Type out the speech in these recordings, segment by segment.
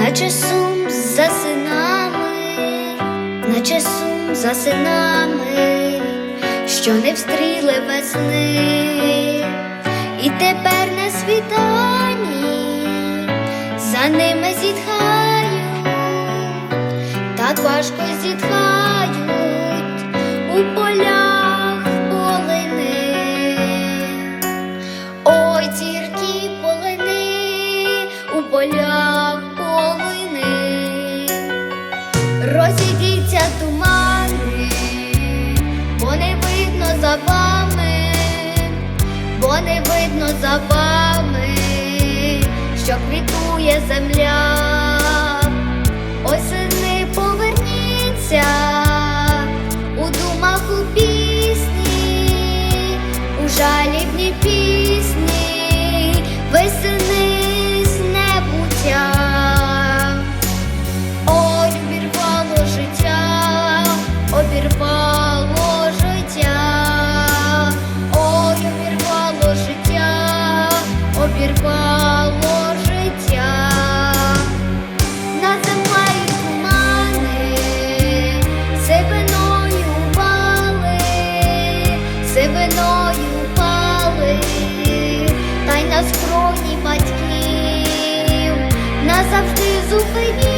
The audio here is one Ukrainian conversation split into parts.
наче сум за синами, наче сум за синами, що не встріли весни, і тепер на світанні за ними зітхаю, так важко розійдіться тумани, бо не видно за вами, бо не видно за вами, що квітує земля. Обірвало життя. Землею тумани, сивиною впали, сивиною пали, та й на скроні батьків назавжди зупиніться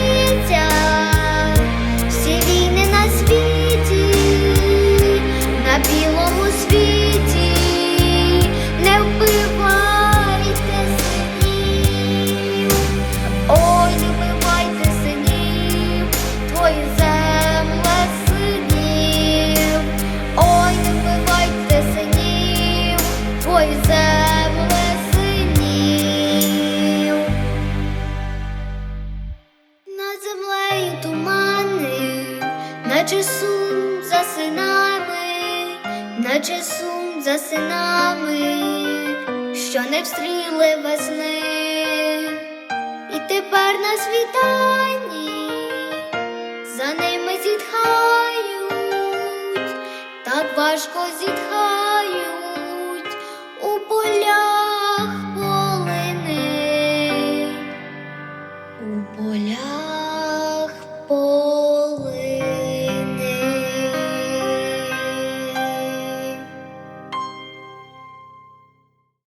тумани, наче сум за синами, наче сум за синами, що не встріли весни, і тепер на світанні, за ними зітхають, так важко зітхають у полях полини, у полях.